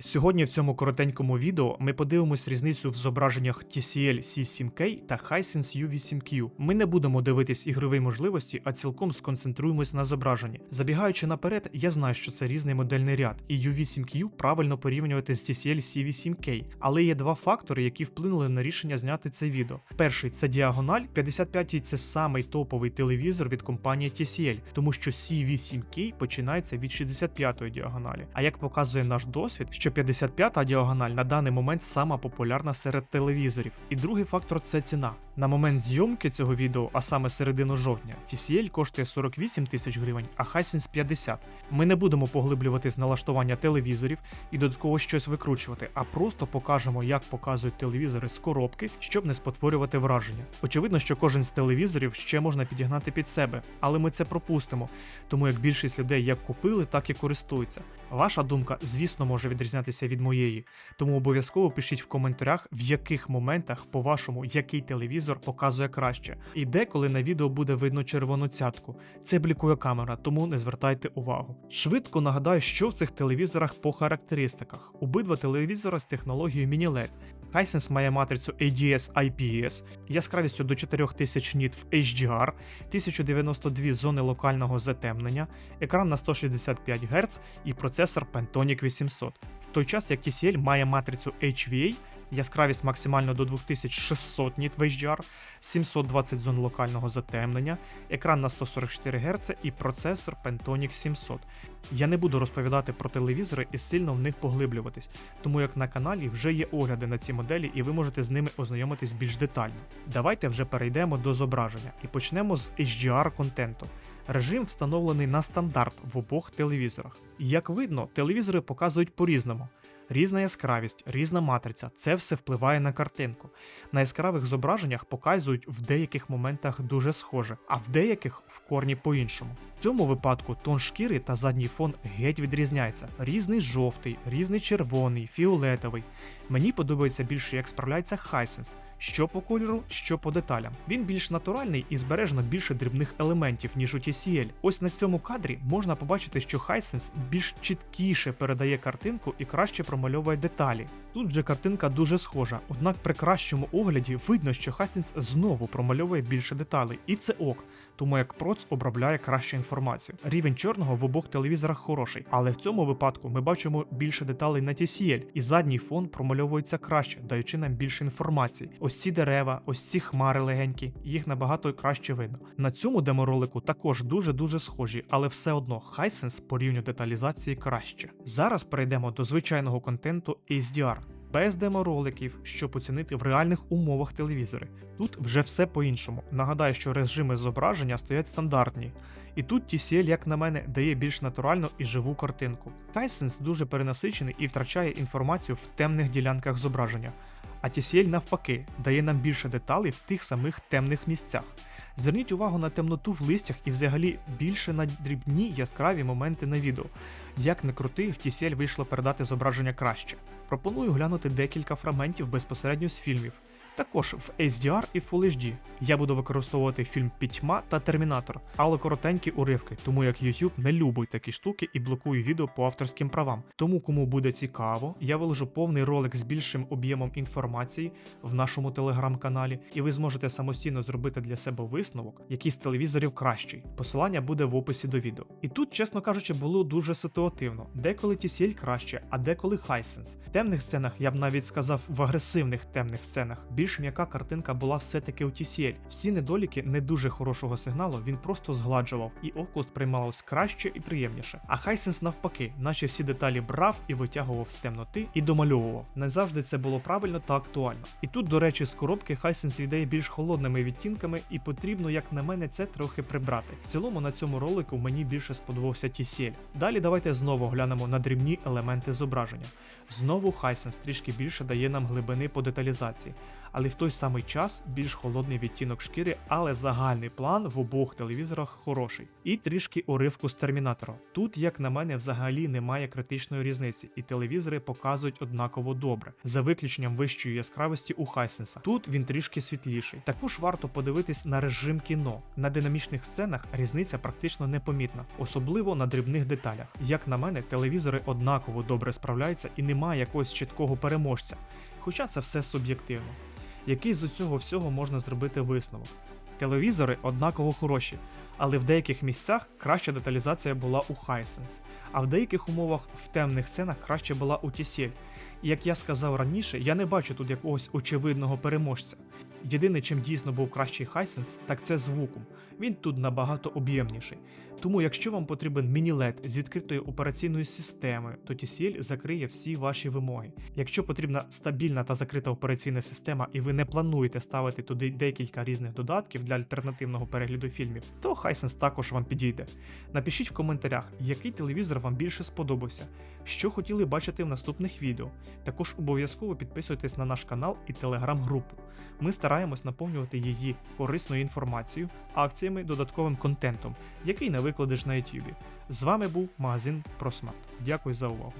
Сьогодні в цьому коротенькому відео ми подивимось різницю в зображеннях TCL C7K та Hisense U8Q. Ми не будемо дивитись ігрові можливості, а цілком сконцентруємось на зображенні. Забігаючи наперед, я знаю, що це різний модельний ряд, і U8Q правильно порівнювати з TCL C8K, але є два фактори, які вплинули на рішення зняти це відео. Перший це діагональ, 55 це самий топовий телевізор від компанії TCL, тому що C8K починається від 65-ї діагоналі. А як показує наш досвід, що 55-та діагональ на даний момент сама популярна серед телевізорів. І другий фактор це ціна. На момент зйомки цього відео, а саме середину жовтня, TCL коштує 48 тисяч гривень, а Hisense 50. Ми не будемо поглиблюватись налаштування телевізорів і додатково щось викручувати, а просто покажемо, як показують телевізори з коробки, щоб не спотворювати враження. Очевидно, що кожен з телевізорів ще можна підігнати під себе, але ми це пропустимо, тому як більшість людей як купили, так і користуються. Ваша думка, звісно, може відрізнятися від моєї, тому обов'язково пишіть в коментарях, в яких моментах, по-вашому, який телевізор показує краще. І деколи на відео буде видно червону цятку. Це блікує камера, тому не звертайте увагу. Швидко нагадаю, що в цих телевізорах по характеристиках. Обидва телевізора з технологією Mini-LED. Hisense має матрицю ADS IPS, яскравістю до 4000 ніт в HDR, 1092 зони локального затемнення, екран на 165 Гц і процесор Pentonic 800. В той час як TCL має матрицю HVA, яскравість максимально до 2600 ніт в HDR, 720 зон локального затемнення, екран на 144 Гц і процесор Pentonic 700. Я не буду розповідати про телевізори і сильно в них поглиблюватись, тому як на каналі вже є огляди на ці моделі, і ви можете з ними ознайомитись більш детально. Давайте вже перейдемо до зображення і почнемо з HDR контенту. Режим встановлений на стандарт в обох телевізорах. Як видно, телевізори показують по-різному. Різна яскравість, різна матриця це все впливає на картинку. На яскравих зображеннях показують в деяких моментах дуже схоже, а в деяких в корні по-іншому. В цьому випадку тон шкіри та задній фон геть відрізняється. Різний жовтий, різний червоний, фіолетовий. Мені подобається більше, як справляється Hisense, що по кольору, що по деталям. Він більш натуральний і збережено більше дрібних елементів, ніж у TCL. Ось на цьому кадрі можна побачити, що Hisense більш чіткіше передає картинку і краще промальовує деталі. Тут же картинка дуже схожа, однак при кращому огляді видно, що Hisense знову промальовує більше деталей, і це ок, тому як проц обробляє кращу інформацію. Рівень чорного в обох телевізорах хороший, але в цьому випадку ми бачимо більше деталей на TCL, і задній фон промальовується краще, даючи нам більше інформації. Ось ці дерева, ось ці хмари легенькі, їх набагато краще видно. На цьому деморолику також дуже-дуже схожі, але все одно Hisense по рівню деталізації краще. Зараз перейдемо до звичайного контенту HDR. Без демороликів, щоб оцінити в реальних умовах телевізори. Тут вже все по-іншому. Нагадаю, що режими зображення стоять стандартні. І тут TCL, як на мене, дає більш натуральну і живу картинку. Hisense дуже перенасичений і втрачає інформацію в темних ділянках зображення. А TCL навпаки дає нам більше деталей в тих самих темних місцях. Зверніть увагу на темноту в листях і взагалі більше на дрібні яскраві моменти на відео. Як не крути, в TCL вийшло передати зображення краще. Пропоную глянути декілька фрагментів безпосередньо з фільмів. Також в HDR і Full HD. Я буду використовувати фільм Пітьма та Термінатор, але коротенькі уривки, тому як YouTube не любить такі штуки і блокує відео по авторським правам. Тому, кому буде цікаво, я виложу повний ролик з більшим об'ємом інформації в нашому телеграм-каналі, і ви зможете самостійно зробити для себе висновок, який з телевізорів кращий. Посилання буде в описі до відео. І тут, чесно кажучи, було дуже ситуативно. Деколи TCL краще, а деколи Hisense. В темних сценах я б навіть сказав в агресивних темних сценах. Більш м'яка картинка була все-таки у TCL. Всі недоліки не дуже хорошого сигналу він просто згладжував, і око сприймалось краще і приємніше. А Hisense навпаки, наче всі деталі брав і витягував з темноти і домальовував. Не завжди це було правильно та актуально. І тут, до речі, з коробки Hisense віддає більш холодними відтінками, і потрібно, як на мене, це трохи прибрати. В цілому на цьому ролику мені більше сподобався TCL. Далі давайте знову глянемо на дрібні елементи зображення. Знову Hisense трішки більше дає нам глибини по деталізації. Але в той самий час більш холодний відтінок шкіри, але загальний план в обох телевізорах хороший. І трішки уривку з термінатора. Тут, як на мене, взагалі немає критичної різниці, і телевізори показують однаково добре, за виключенням вищої яскравості у Хайсенса. Тут він трішки світліший. Також варто подивитись на режим кіно. На динамічних сценах різниця практично непомітна, особливо на дрібних деталях. Як на мене, телевізори однаково добре справляються і немає якогось чіткого переможця. Хоча це все суб'єктивно. Який з цього всього можна зробити висновок? Телевізори однаково хороші, але в деяких місцях краща деталізація була у Hisense, а в деяких умовах в темних сценах краще була у TCL. І як я сказав раніше, я не бачу тут якогось очевидного переможця. Єдине, чим дійсно був кращий Hisense, так це звуком. Він тут набагато об'ємніший. Тому, якщо вам потрібен міні-LED з відкритою операційною системою, то TCL закриє всі ваші вимоги. Якщо потрібна стабільна та закрита операційна система, і ви не плануєте ставити туди декілька різних додатків для альтернативного перегляду фільмів, то Hisense також вам підійде. Напишіть в коментарях, який телевізор вам більше сподобався, що хотіли бачити в наступних відео. Також обов'язково підписуйтесь на наш канал і телеграм-групу. Ми стараємось наповнювати її корисною інформацією, акціями, додатковим контентом, який не викладеш на YouTube. З вами був магазин ProSmart. Дякую за увагу.